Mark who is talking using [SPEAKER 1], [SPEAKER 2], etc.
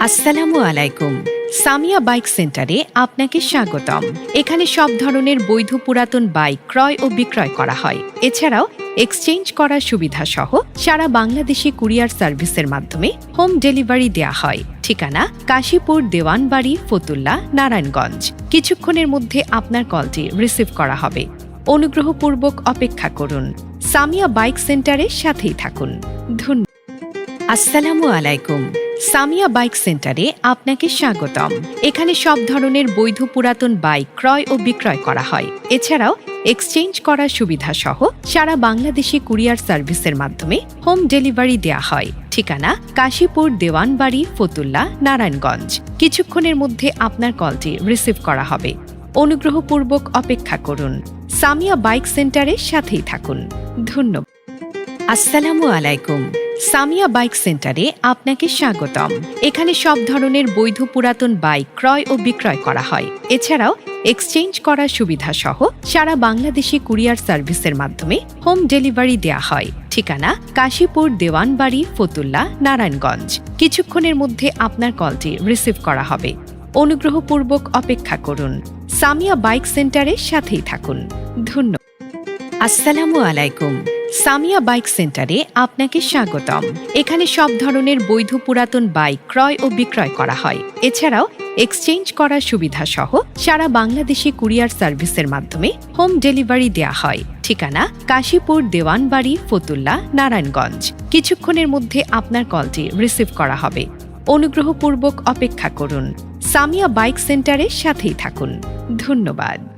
[SPEAKER 1] আসসালামু আলাইকুম। সামিয়া বাইক সেন্টারে আপনাকে স্বাগতম। এখানে সব ধরনের বৈধ পুরাতন বাইক ক্রয় ও বিক্রয় করা হয়। এছাড়াও এক্সচেঞ্জ করার সুবিধা সহ সারা বাংলাদেশে কুরিয়ার সার্ভিসের মাধ্যমে হোম ডেলিভারি দেয়া হয়। ঠিকানা কাশীপুর দেওয়ানবাড়ি, ফতুল্লা, নারায়ণগঞ্জ। কিছুক্ষণের মধ্যে আপনার কলটি রিসিভ করা হবে। অনুগ্রহপূর্বক অপেক্ষা করুন। সামিয়া বাইক সেন্টারের সাথেই থাকুন। ধন্যবাদ। আসসালামু আলাইকুম। সামিয়া বাইক সেন্টারে আপনাকে স্বাগতম। এখানে সব ধরনের বৈধ পুরাতন বাইক ক্রয় ও বিক্রয় করা হয়। এছাড়াও এক্সচেঞ্জ করার সুবিধা সহ সারা বাংলাদেশে কুরিয়ার সার্ভিসের মাধ্যমে হোম ডেলিভারি দেয়া হয়। ঠিকানা কাশীপুর দেওয়ানবাড়ি, ফতুল্লা, নারায়ণগঞ্জ। কিছুক্ষণের মধ্যে আপনার কলটি রিসিভ করা হবে। অনুগ্রহপূর্বক অপেক্ষা করুন। সামিয়া বাইক সেন্টারের সাথেই থাকুন। ধন্যবাদ। আসসালামু আলাইকুম। সামিয়া বাইক সেন্টারে আপনাকে স্বাগতম। এখানে সব ধরনের বৈধ পুরাতন বাইক ক্রয় ও বিক্রয় করা হয়। এছাড়াও এক্সচেঞ্জ করার সুবিধা সহ সারা বাংলাদেশে কুরিয়ার সার্ভিসের মাধ্যমে হোম ডেলিভারি দেয়া হয়। ঠিকানা কাশীপুর দেওয়ানবাড়ি, ফতুল্লা, নারায়ণগঞ্জ। কিছুক্ষণের মধ্যে আপনার কলটি রিসিভ করা হবে। অনুগ্রহপূর্বক অপেক্ষা করুন। সামিয়া বাইক সেন্টারের সাথেই থাকুন। ধন্যবাদ। আসসালামু আলাইকুম। সামিয়া বাইক সেন্টারে আপনাকে স্বাগতম। এখানে সব ধরনের বৈধ পুরাতন বাইক ক্রয় ও বিক্রয় করা হয়। এছাড়াও এক্সচেঞ্জ করার সুবিধা সহ সারা বাংলাদেশে কুরিয়ার সার্ভিসের মাধ্যমে হোম ডেলিভারি দেয়া হয়। ঠিকানা কাশীপুর দেওয়ানবাড়ি, ফতুল্লা, নারায়ণগঞ্জ। কিছুক্ষণের মধ্যে আপনার কলটি রিসিভ করা হবে। অনুগ্রহপূর্বক অপেক্ষা করুন। সামিয়া বাইক সেন্টারের সাথেই থাকুন। ধন্যবাদ।